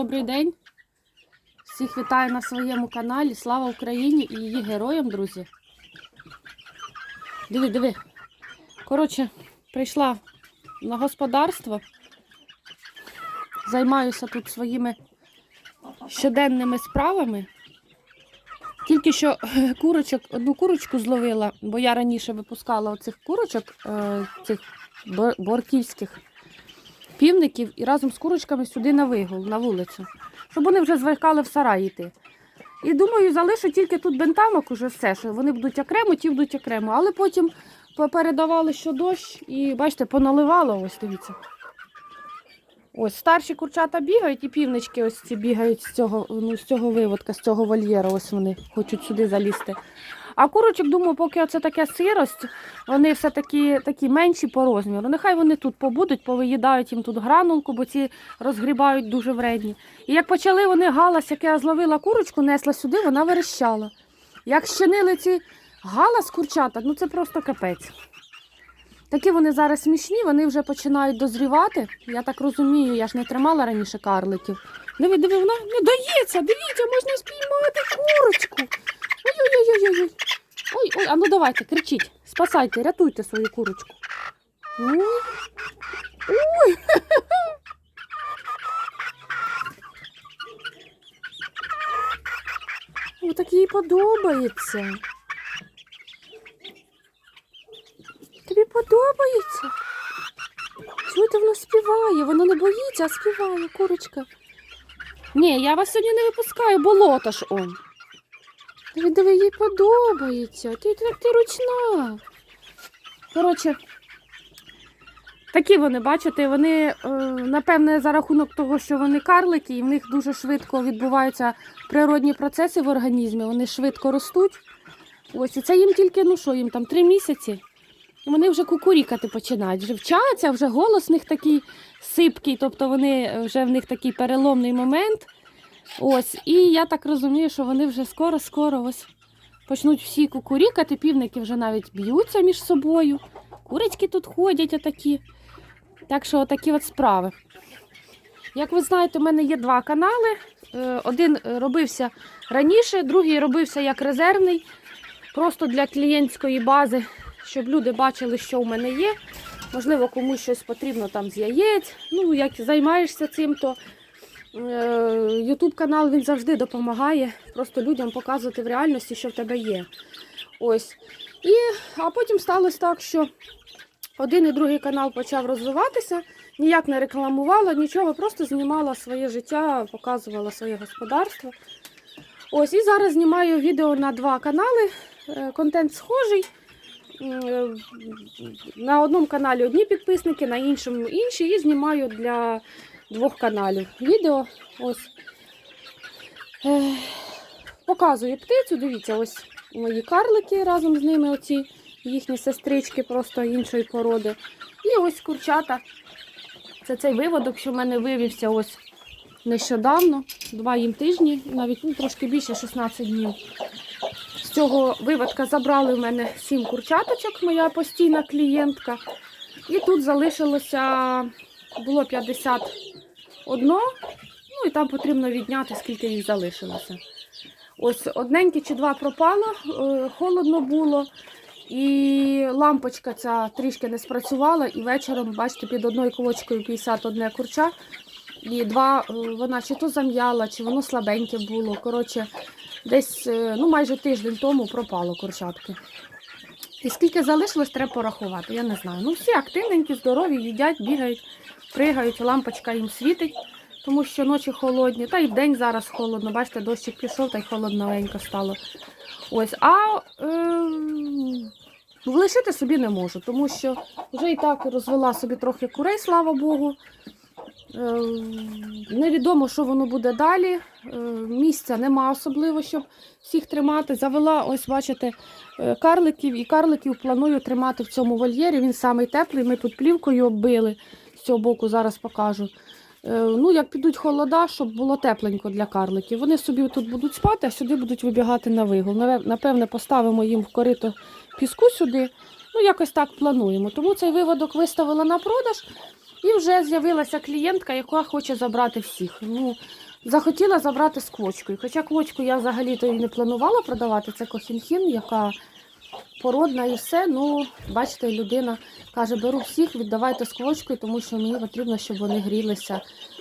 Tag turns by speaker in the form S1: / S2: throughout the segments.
S1: Добрий день. Всіх вітаю на своєму каналі. Слава Україні і її героям, друзі. Диви, диви. Коротше, прийшла на господарство. Займаюся тут своїми щоденними справами. Тільки що курочок, одну курочку зловила, бо я раніше випускала оцих курочок, е, цих борківських півників і разом з курочками сюди на вигул, на вулицю, щоб вони вже звикали в сарай йти. І думаю, залишу тільки тут бентамок уже все, що вони будуть окремо, ті будуть окремо. Але потім попередавали, що дощ, і бачите, поналивало, ось дивіться. Ось старші курчата бігають, і півнички ось ці бігають з цього, ну, з цього виводка, з цього вольєра. Ось вони хочуть сюди залізти. А курочок, думаю, поки оце таке сирость, вони все таки такі менші по розміру. Нехай вони тут побудуть, повиїдають їм тут гранулку, бо ці розгрібають дуже вредні. І як почали вони галас, як я зловила курочку, несла сюди, вона верещала. Як щинили ці галас курчата, ну це просто капець. Такі вони зараз смішні, вони вже починають дозрівати. Я так розумію, я ж не тримала раніше карликів. Диви, диви, вона не дається, дивіться, можна спіймати курочку. Ой-ой-ой-ой-ой. Ой, ой, а ну давайте, кричіть, спасайте, рятуйте свою курочку. Ой. Ой. О, їй подобається. Тобі подобається? Чуєте, вона співає, вона не боїться, а співає, курочка. Ні, я вас сьогодні не випускаю, болото ж он. Диви, їй подобається. Ти, ти, ти ручна. Коротше, такі вони, бачите, вони, е, напевне, за рахунок того, що вони карлики, і в них дуже швидко відбуваються природні процеси в організмі, вони швидко ростуть. Ось, і це їм тільки, ну що, їм там три місяці. І вони вже кукурікати починають, вже вчаться, вже голос в них такий сипкий, тобто вони е, вже в них такий переломний момент. Ось, і я так розумію, що вони вже скоро-скоро ось почнуть всі кукурікати, півники вже навіть б'ються між собою. Курочки тут ходять отакі. Так що отакі от справи. Як ви знаєте, у мене є два канали. Е, Один робився раніше, другий робився як резервний, просто для клієнтської бази, щоб люди бачили, що в мене є. Можливо, комусь щось потрібно там з яєць. Ну, як займаєшся цим, то Ютуб канал він завжди допомагає просто людям показувати в реальності, що в тебе є. Ось. І, а потім сталося так, що один і другий канал почав розвиватися, ніяк не рекламувала, нічого, просто знімала своє життя, показувала своє господарство. Ось, і зараз знімаю відео на два канали. Е, Контент схожий. Е, На одному каналі одні підписники, на іншому інші, і знімаю для двох каналів відео. Ось. Е, показую птицю, дивіться, ось мої карлики разом з ними, оці їхні сестрички просто іншої породи. І ось курчата. Це цей виводок, що в мене вивівся ось нещодавно, два їм тижні, навіть ну, трошки більше 16 днів. З цього виводка забрали в мене сім курчаточок, моя постійна клієнтка. І тут залишилося, було 51, ну і там потрібно відняти, скільки їх залишилося. Ось одненьке чи два пропало, е, холодно було. І лампочка ця трішки не спрацювала, і вечором, бачите, під одною колочкою 51 курча. І два е, вона чи то зам'яла, чи воно слабеньке було. Коротше, десь е, ну, майже тиждень тому пропало курчатки. І скільки залишилось, треба порахувати. Я не знаю. Ну, всі активненькі, здорові, їдять, бігають, пригають, лампочка їм світить, тому що ночі холодні, та й вдень зараз холодно. Бачите, дощик пішов, та й холодновенько стало. Ось, а е, лишити собі не можу, тому що вже і так розвела собі трохи курей, слава Богу. Е, невідомо, що воно буде далі. Е, місця нема особливо, щоб всіх тримати. Завела, ось бачите, е, карликів, і карликів планую тримати в цьому вольєрі. Він самий теплий. Ми тут плівкою оббили з цього боку, зараз покажу. Е, Ну, як підуть холода, щоб було тепленько для карликів. Вони собі тут будуть спати, а сюди будуть вибігати на вигул. Напевне, поставимо їм в корито піску сюди. Ну, якось так плануємо. Тому цей виводок виставила на продаж. І вже з'явилася клієнтка, яка хоче забрати всіх. Ну, захотіла забрати з квочкою. Хоча квочку я взагалі-то і не планувала продавати, це кохінхін, яка породна і все. Ну, бачите, людина каже, беру всіх, віддавайте з квочкою, тому що мені потрібно, щоб вони грілися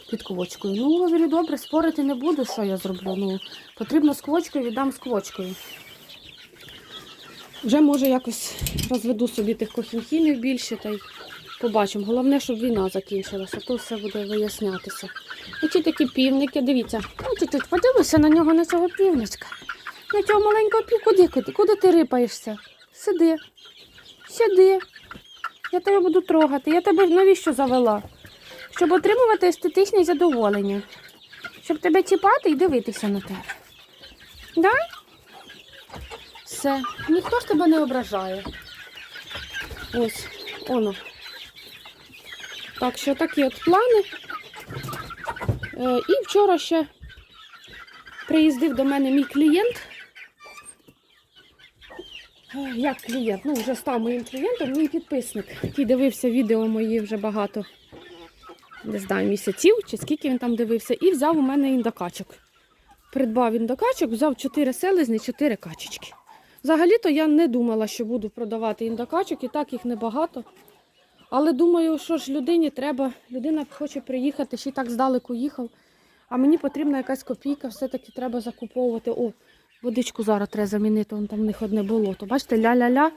S1: під квочкою. Ну, говорю, добре, спорити не буду, що я зроблю. Ну, потрібно з квочкою, віддам з квочкою. Вже може якось розведу собі тих кохінхінів більше та й побачимо. Головне, щоб війна закінчилася, то все буде вияснятися. Оці такі півники, дивіться. Ну, ти подивися на нього, на цього півничка. На цього маленького пів. Куди, куди? Куди ти рипаєшся? Сиди. Сиди. Я тебе буду трогати. Я тебе навіщо завела? Щоб отримувати естетичне задоволення. Щоб тебе чіпати і дивитися на тебе. Да? Все. Ніхто ж тебе не ображає. Ось, оно. Так що такі от плани. Е, і вчора ще приїздив до мене мій клієнт. Е, Як клієнт? Ну, вже став моїм клієнтом, мій підписник, який дивився відео мої вже багато, не знаю, місяців чи скільки він там дивився, і взяв у мене індокачок. Придбав індокачок, взяв 4 селезні, 4 качечки. Взагалі-то я не думала, що буду продавати індокачок, і так їх небагато. Але думаю, що ж людині треба, людина хоче приїхати, ще й так здалеку їхав. А мені потрібна якась копійка, все-таки треба закуповувати. О, водичку зараз треба замінити, вон там в них одне болото. Бачите, ля-ля-ля,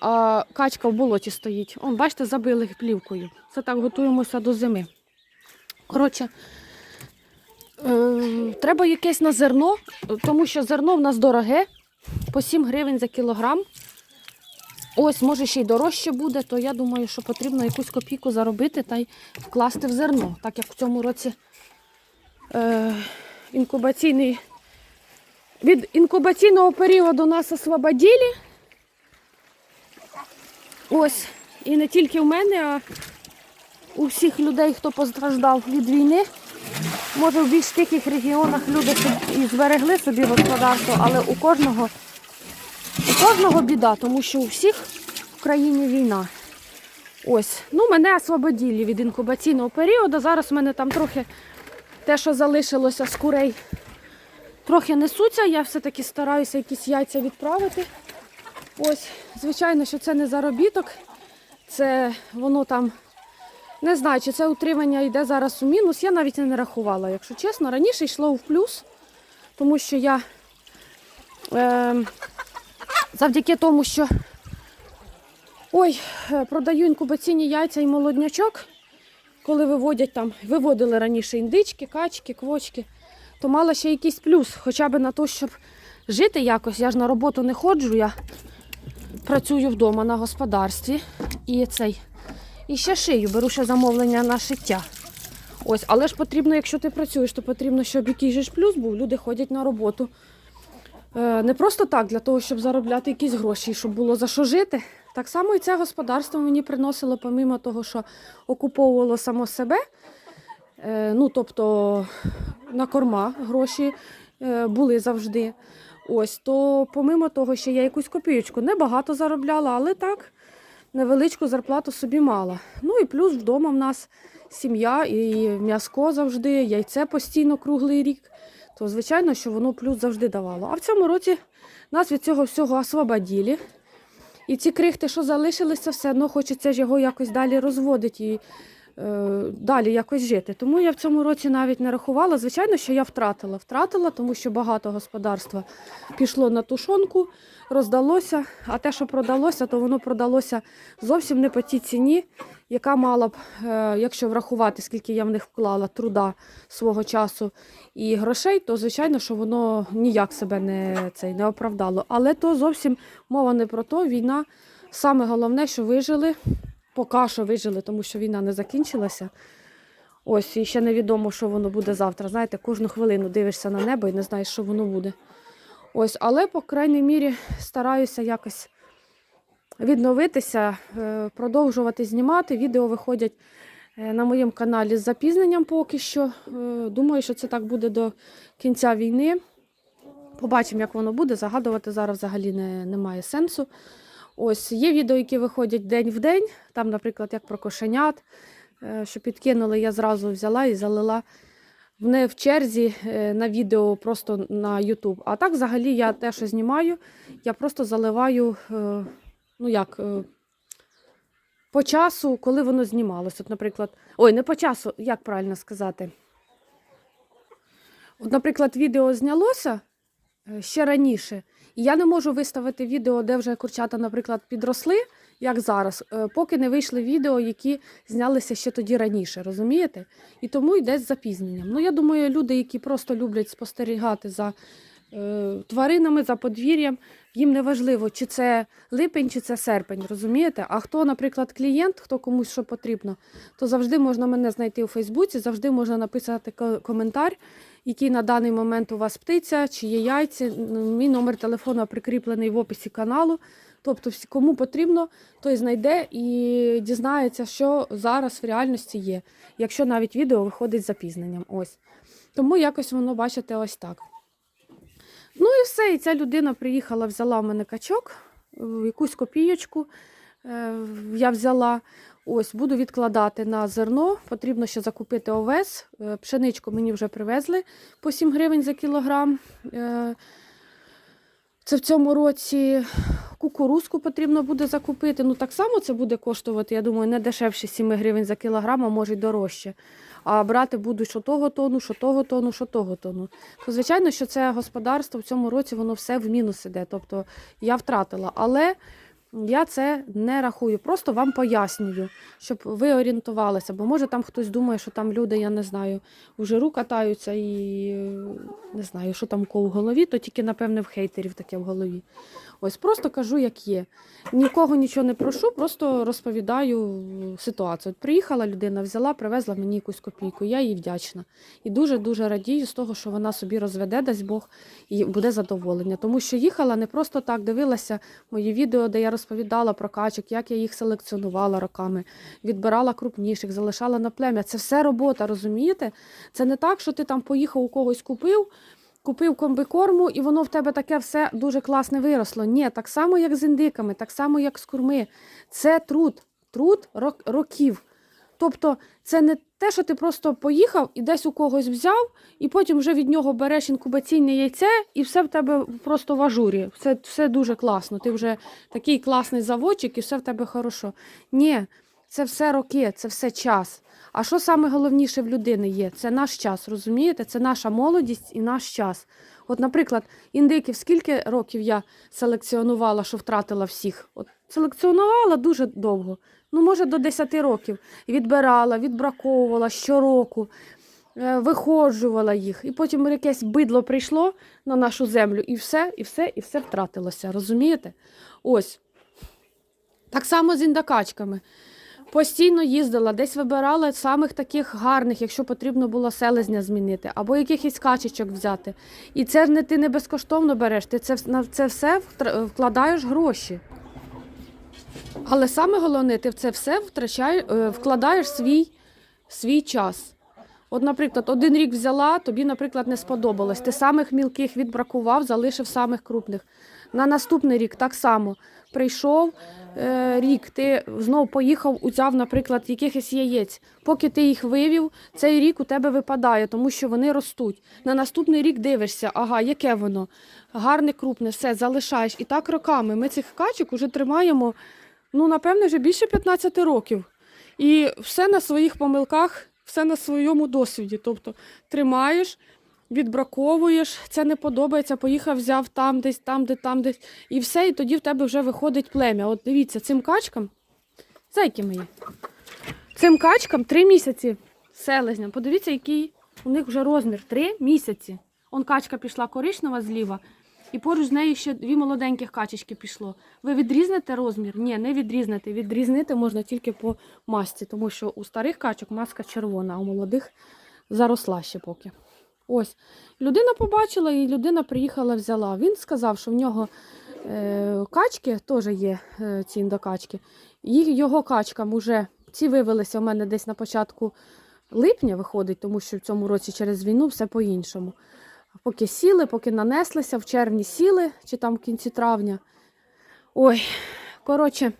S1: а качка в болоті стоїть. Он, бачите, забили плівкою. Це так готуємося до зими. Коротше, е, треба якесь на зерно, тому що зерно в нас дороге, по 7 гривень за кілограм. Ось, може, ще й дорожче буде, то я думаю, що потрібно якусь копійку заробити та й вкласти в зерно. Так як в цьому році е, інкубаційний, від інкубаційного періоду нас освободили. Ось, і не тільки в мене, а у всіх людей, хто постраждав від війни. Може, в більш тихих регіонах люди і зберегли собі господарство, але у кожного у кожного біда, тому що у всіх в країні війна. Ось, ну мене освободили від інкубаційного періоду. Зараз в мене там трохи те, що залишилося з курей, трохи несуться. Я все-таки стараюся якісь яйця відправити. Ось, звичайно, що це не заробіток. Це воно там, не знаю, чи це утримання йде зараз у мінус. Я навіть не рахувала, якщо чесно. Раніше йшло в плюс, тому що я. Е, завдяки тому, що ой, е, продаю інкубаційні яйця і молоднячок, коли виводять там, виводили раніше індички, качки, квочки, то мала ще якийсь плюс, хоча б на те, щоб жити якось. Я ж на роботу не ходжу, я працюю вдома на господарстві і цей. І ще шию, беру ще замовлення на шиття. Ось, але ж потрібно, якщо ти працюєш, то потрібно, щоб якийсь же плюс був. Люди ходять на роботу. Е, Не просто так, для того, щоб заробляти якісь гроші, щоб було за що жити. Так само і це господарство мені приносило, помимо того, що окуповувало само себе. Е, Ну, тобто на корма гроші е, були завжди. Ось, то помимо того, що я якусь копійочку небагато заробляла, але так, невеличку зарплату собі мала. Ну і плюс вдома в нас сім'я і м'яско завжди, яйце постійно круглий рік то звичайно, що воно плюс завжди давало. А в цьому році нас від цього всього освободили. І ці крихти, що залишилися, все одно хочеться ж його якось далі розводити і далі якось жити. Тому я в цьому році навіть не рахувала. Звичайно, що я втратила. Втратила, тому що багато господарства пішло на тушонку, роздалося, а те, що продалося, то воно продалося зовсім не по тій ціні, яка мала б, е, якщо врахувати, скільки я в них вклала труда свого часу і грошей, то звичайно, що воно ніяк себе не, цей, не оправдало. Але то зовсім мова не про то. Війна саме головне, що вижили, поки що вижили, тому що війна не закінчилася. Ось, і ще невідомо, що воно буде завтра. Знаєте, кожну хвилину дивишся на небо і не знаєш, що воно буде. Ось, але, по крайній мірі, стараюся якось відновитися, е, продовжувати знімати. Відео виходять е, на моєму каналі з запізненням поки що. Е, Думаю, що це так буде до кінця війни. Побачимо, як воно буде. Загадувати зараз взагалі не, немає сенсу. Ось є відео, які виходять день в день. Там, наприклад, як про кошенят, е, що підкинули, я зразу взяла і залила в не в черзі е, на відео просто на YouTube. А так, взагалі, я те, що знімаю, я просто заливаю, е, ну як, по часу, коли воно знімалось. От, наприклад, ой, не по часу, як правильно сказати. От, наприклад, відео знялося ще раніше, і я не можу виставити відео, де вже курчата, наприклад, підросли, як зараз, е, поки не вийшли відео, які знялися ще тоді раніше, розумієте? І тому йде з запізненням. Ну, я думаю, люди, які просто люблять спостерігати за тваринами, за подвір'ям, їм не важливо, чи це липень, чи це серпень, розумієте? А хто, наприклад, клієнт, хто комусь що потрібно, то завжди можна мене знайти у Фейсбуці, завжди можна написати коментар, який на даний момент у вас птиця, чи є яйці. Мій номер телефону прикріплений в описі каналу. Тобто, кому потрібно, той знайде і дізнається, що зараз в реальності є, якщо навіть відео виходить з запізненням. Ось. Тому якось воно, бачите, ось так. Ну і все. І ця людина приїхала, взяла в мене качок, е, якусь копійочку е, я взяла. Ось, буду відкладати на зерно. Потрібно ще закупити овес. Е, Пшеничку мені вже привезли по 7 гривень за кілограм. Це в цьому році кукурузку потрібно буде закупити. Ну так само це буде коштувати, я думаю, не дешевше 7 гривень за кілограм, а може й дорожче. А брати будуть що того тону, що того тону, що того тону. То звичайно, що це господарство в цьому році воно все в мінус іде. Тобто я втратила. Але я це не рахую, просто вам пояснюю, щоб ви орієнтувалися. Бо може там хтось думає, що там люди, я не знаю, у жиру катаються і е, не знаю, що там кого в голові, то тільки, напевне, в хейтерів таке в голові. Ось просто кажу, як є. Нікого нічого не прошу, просто розповідаю ситуацію. От приїхала людина, взяла, привезла мені якусь копійку. Я їй вдячна. І дуже-дуже радію з того, що вона собі розведе, дасть Бог, і буде задоволення. Тому що їхала не просто так, дивилася мої відео, де я розповідала про качок, як я їх селекціонувала роками, відбирала крупніших, залишала на плем'я. Це все робота, розумієте? Це не так, що ти там поїхав у когось купив. Купив комбикорму, і воно в тебе таке все дуже класне виросло. Ні, так само, як з індиками, так само, як з курми. Це труд, труд рок- років. Тобто, це не те, що ти просто поїхав і десь у когось взяв, і потім вже від нього береш інкубаційне яйце, і все в тебе просто в ажурі. Все, все дуже класно. Ти вже такий класний заводчик, і все в тебе хорошо. Ні, це все роки, це все час. А що саме головніше в людини є? Це наш час, розумієте? Це наша молодість і наш час. От, наприклад, індиків, скільки років я селекціонувала, що втратила всіх? От селекціонувала дуже довго. Ну, може, до 10 років. Відбирала, відбраковувала щороку, е, виходжувала їх. І потім якесь бидло прийшло на нашу землю, і все, і все, і все втратилося. Розумієте? Ось. Так само з індакачками. Постійно їздила, десь вибирала самих таких гарних, якщо потрібно було селезня змінити, або якихось качечок взяти. І це не ти не безкоштовно береш, ти це, на це все вкладаєш гроші. Але саме головне, ти в це все втрачаєш, е, вкладаєш свій, свій час. От, наприклад, один рік взяла, тобі, наприклад, не сподобалось. Ти самих мілких відбракував, залишив самих крупних. На наступний рік так само прийшов рік, ти знов поїхав, узяв, наприклад, якихось яєць. Поки ти їх вивів, цей рік у тебе випадає, тому що вони ростуть. На наступний рік дивишся, ага, яке воно? Гарне, крупне, все, залишаєш. І так роками. Ми цих качок уже тримаємо, ну, напевне, вже більше 15 років. І все на своїх помилках, все на своєму досвіді. Тобто тримаєш, відбраковуєш, це не подобається, поїхав, взяв там десь, там, де там десь, і все, і тоді в тебе вже виходить плем'я. От дивіться, цим качкам, зайки мої, цим качкам три місяці селезня. Подивіться, який у них вже розмір. Три місяці. Он качка пішла коричнева зліва, і поруч з нею ще дві молоденьких качечки пішло. Ви відрізнете розмір? Ні, не відрізнете. Відрізнити можна тільки по масті, тому що у старих качок маска червона, а у молодих заросла ще поки. Ось. Людина побачила і людина приїхала, взяла. Він сказав, що в нього е, качки теж є е, ці індокачки. Їх, його качкам уже ці вивелися у мене десь на початку липня виходить, тому що в цьому році через війну все по-іншому. Поки сіли, поки нанеслися, в червні сіли, чи там в кінці травня. Ой, коротше,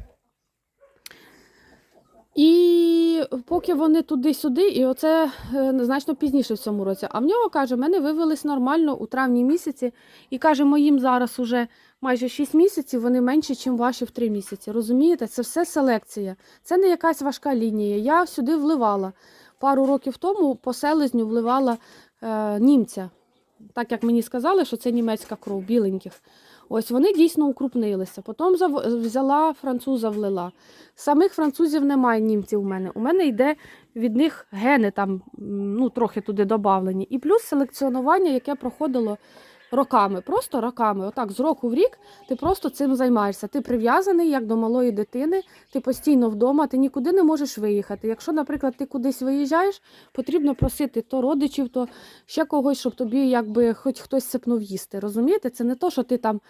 S1: І поки вони туди-сюди, і оце е, значно пізніше в цьому році. А в нього каже, мене вивелись нормально у травні місяці, і каже, моїм зараз уже майже 6 місяців, вони менші, ніж ваші в 3 місяці. Розумієте, це все селекція. Це не якась важка лінія. Я сюди вливала. Пару років тому по селезню вливала е, німця. Так як мені сказали, що це німецька кров, біленьких. Ось вони дійсно укрупнилися. Потім взяла француза, влила. Самих французів немає німців у мене. У мене йде від них гени там, ну, трохи туди додавлені. І плюс селекціонування, яке проходило роками, просто роками. Отак, з року в рік ти просто цим займаєшся. Ти прив'язаний як до малої дитини, ти постійно вдома, ти нікуди не можеш виїхати. Якщо, наприклад, ти кудись виїжджаєш, потрібно просити то родичів, то ще когось, щоб тобі якби хоч хтось сипнув їсти. Розумієте? Це не то, що ти там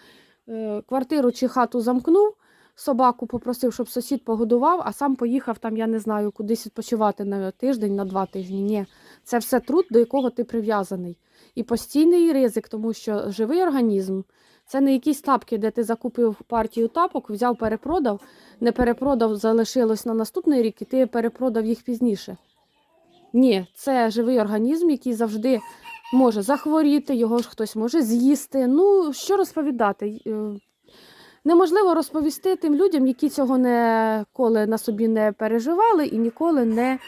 S1: е, квартиру чи хату замкнув, собаку попросив, щоб сусід погодував, а сам поїхав там, я не знаю, кудись відпочивати на тиждень, на два тижні. Ні, це все труд, до якого ти прив'язаний. І постійний ризик, тому що живий організм це не якісь тапки, де ти закупив партію тапок, взяв, перепродав, не перепродав, залишилось на наступний рік, і ти перепродав їх пізніше. Ні, це живий організм, який завжди може захворіти, його ж хтось може з'їсти. Ну, що розповідати? Е, Неможливо розповісти тим людям, які цього ніколи на собі не переживали і ніколи не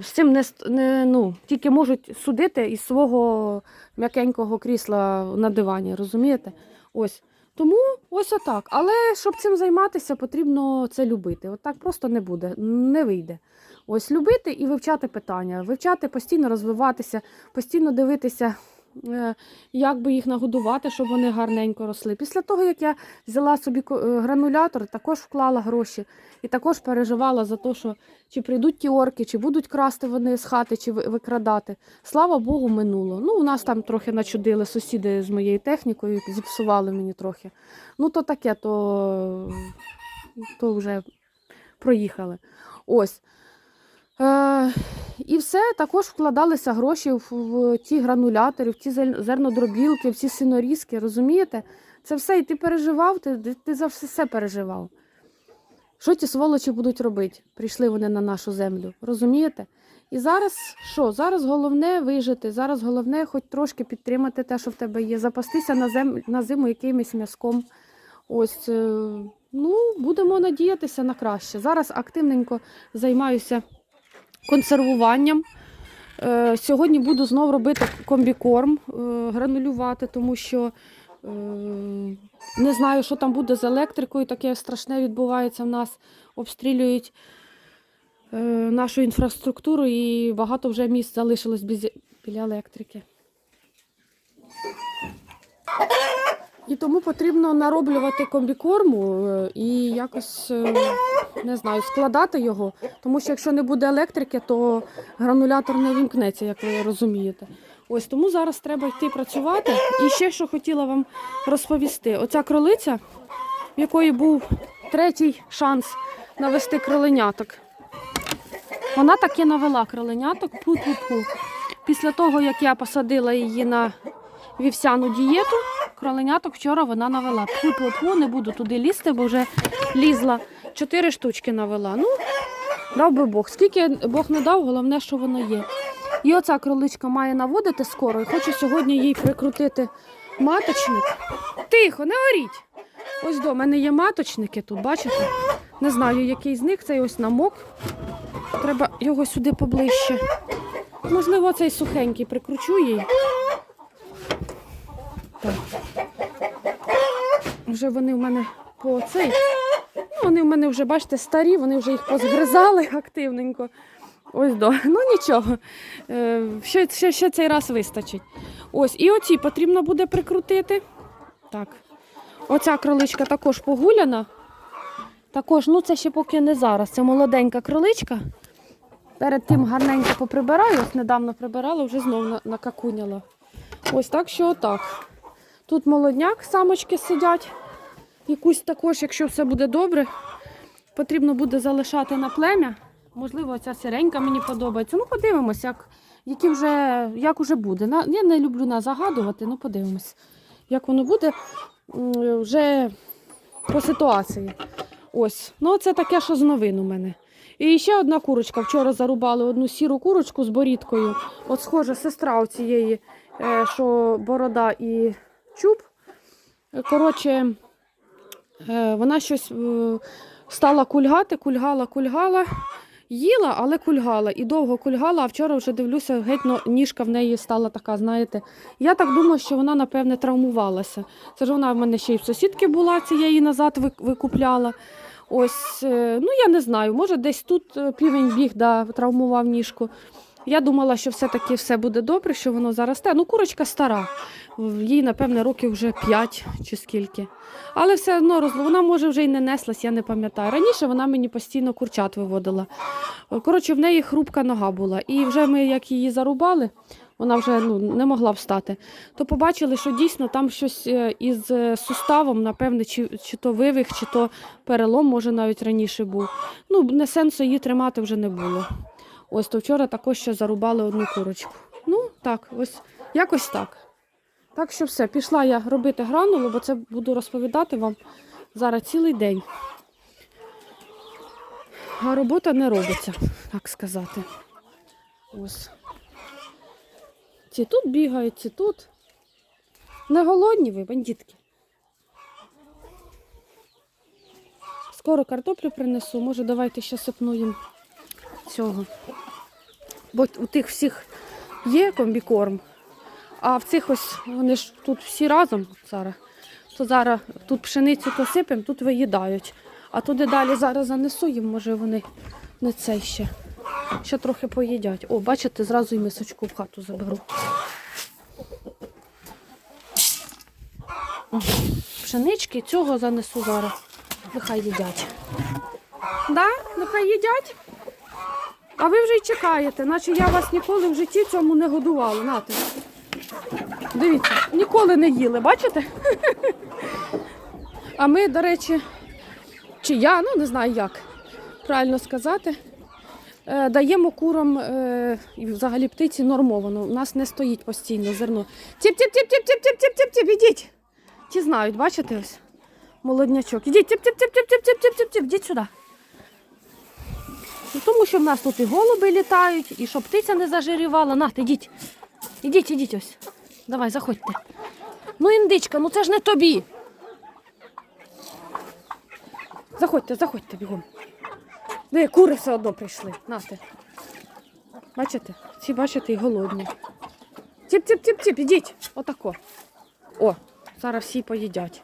S1: з цим не, не ну, тільки можуть судити із свого м'якенького крісла на дивані, розумієте? Ось. Тому ось отак. Але щоб цим займатися, потрібно це любити. От так просто не буде, не вийде. Ось любити і вивчати питання, вивчати, постійно розвиватися, постійно дивитися, е, як би їх нагодувати, щоб вони гарненько росли. Після того, як я взяла собі е, гранулятор, також вклала гроші і також переживала за те, що чи прийдуть ті орки, чи будуть красти вони з хати, чи викрадати. Слава Богу, минуло. Ну, у нас там трохи начудили сусіди з моєю технікою, зіпсували мені трохи. Ну, то таке, то, то вже проїхали. Ось. Е, і все, також вкладалися гроші в, в ті гранулятори, в ті зернодробілки, в ці синорізки, розумієте? Це все, і ти переживав, ти, ти, за все, все переживав. Що ті сволочі будуть робити? Прийшли вони на нашу землю, розумієте? І зараз що? Зараз головне вижити, зараз головне хоч трошки підтримати те, що в тебе є, запастися на, зем... на зиму якимось м'язком. Ось, е, ну, будемо надіятися на краще. Зараз активненько займаюся консервуванням. Е, Сьогодні буду знов робити комбікорм, е, гранулювати, тому що е, не знаю, що там буде з електрикою. Таке страшне відбувається в нас. Обстрілюють нашу інфраструктуру і багато вже місць залишилось біля електрики. І тому потрібно нароблювати комбікорму е, і якось е, не знаю, складати його. Тому що якщо не буде електрики, то гранулятор не вімкнеться, як ви розумієте. Ось тому зараз треба йти працювати. І ще що хотіла вам розповісти: оця кролиця, в якої був третій шанс навести кроленяток. Вона таки навела кроленяток. Пу-пу-пу. Після того, як я посадила її на вівсяну дієту, кроленяток вчора вона навела. Пу-пу-пу, не буду туди лізти, бо вже лізла. Чотири штучки навела. Ну, дав би Бог. Скільки Бог не дав, головне, що воно є. І оця кроличка має наводити скоро. І хочу сьогодні їй прикрутити маточник. Тихо, не оріть. Ось до мене є маточники тут, бачите? Не знаю, який з них цей ось намок. Треба його сюди поближче. Можливо, цей сухенький прикручу їй. Так. Вже вони в мене по цей. Ну, вони в мене вже, бачите, старі, вони вже їх позгризали активненько. Ось до. Ну нічого. Е, ще, ще, ще цей раз вистачить. Ось, і оці потрібно буде прикрутити. Так. Оця кроличка також погуляна. Також, ну це ще поки не зараз. Це молоденька кроличка. Перед тим гарненько поприбираю. Ось недавно прибирала, вже знов на- накакуняла. Ось так що отак. Тут молодняк, самочки сидять. Якусь також, якщо все буде добре, потрібно буде залишати на плем'я. Можливо, ця сиренька мені подобається. Ну, подивимось, як, які вже, як уже буде. На, я не люблю на загадувати, ну подивимось, як воно буде вже по ситуації. Ось. Ну, це таке, що з новин у мене. І ще одна курочка. Вчора зарубали одну сіру курочку з борідкою. От схожа сестра у цієї, е, що борода і чуб. Коротше, е, вона щось е, стала кульгати, кульгала, кульгала. Їла, але кульгала. І довго кульгала, а вчора вже дивлюся, геть ніжка в неї стала така, знаєте. Я так думаю, що вона, напевне, травмувалася. Це ж вона в мене ще й в сусідки була, цієї назад викупляла. Ось, е, ну я не знаю, може десь тут півень біг, да, травмував ніжку. Я думала, що все-таки все буде добре, що воно заросте. Ну, курочка стара, їй, напевне, років вже 5 чи скільки. Але все одно розло- вона може вже й не неслась, я не пам'ятаю. Раніше вона мені постійно курчат виводила. Коротше, в неї хрупка нога була. І вже ми, як її зарубали, вона вже ну, не могла встати, то побачили, що дійсно там щось е, із е, суставом, напевне, чи, чи то вивих, чи то перелом, може, навіть раніше був. Ну, не сенсу її тримати вже не було. Ось то вчора також ще зарубали одну курочку. Ну, так, ось якось так. Так що все, пішла я робити гранулу, бо це буду розповідати вам зараз цілий день. А робота не робиться, так сказати. Ось. Ці тут бігають, ці тут. Не голодні ви, бандитки. Скоро картоплю принесу, може давайте ще сипну їм цього. Бо у тих всіх є комбікорм, а в цих ось вони ж тут всі разом зараз. То зараз тут пшеницю посипемо, тут виїдають. А туди далі зараз занесу їм, може вони не цей ще. Ще трохи поїдять. О, бачите, зразу і мисочку в хату заберу. Пшенички цього занесу зараз. Нехай їдять. Да? Нехай їдять. А ви вже й чекаєте, наче я вас ніколи в житті цьому не годувала. Нате. Дивіться, ніколи не їли, бачите? А ми, до речі, чи я, ну не знаю як правильно сказати, е, даємо курам е, і взагалі птиці нормовано. У нас не стоїть постійно зерно. Тіп-тіп-тіп-тіп-тіп-тіп-тіп-тіп, ідіть. Ті знають, бачите ось? Молоднячок. Ідіть, тіп-тіп-тіп-тіп-тіп-тіп-тіп, ідіть сюди. Ну, Тому що в нас тут і голуби літають, і щоб птиця не зажирівала. Нате, ідіть. Ідіть, ідіть ось. Давай, заходьте. Ну, індичка, ну це ж не тобі. Заходьте, заходьте бігом. Де кури все одно прийшли. Нате. Бачите? Ці бачите і голодні. Тіп-тіп-тіп-тіп, ідіть. Отако. О, зараз всі поїдять.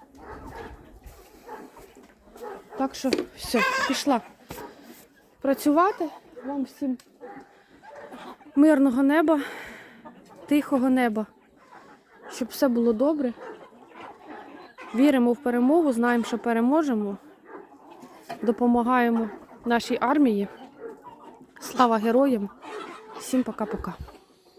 S1: Так що все, пішла працювати. Вам всім мирного неба, тихого неба, щоб все було добре. Віримо в перемогу, знаємо, що переможемо. Допомагаємо нашій армії. Слава героям! Всім пока-пока.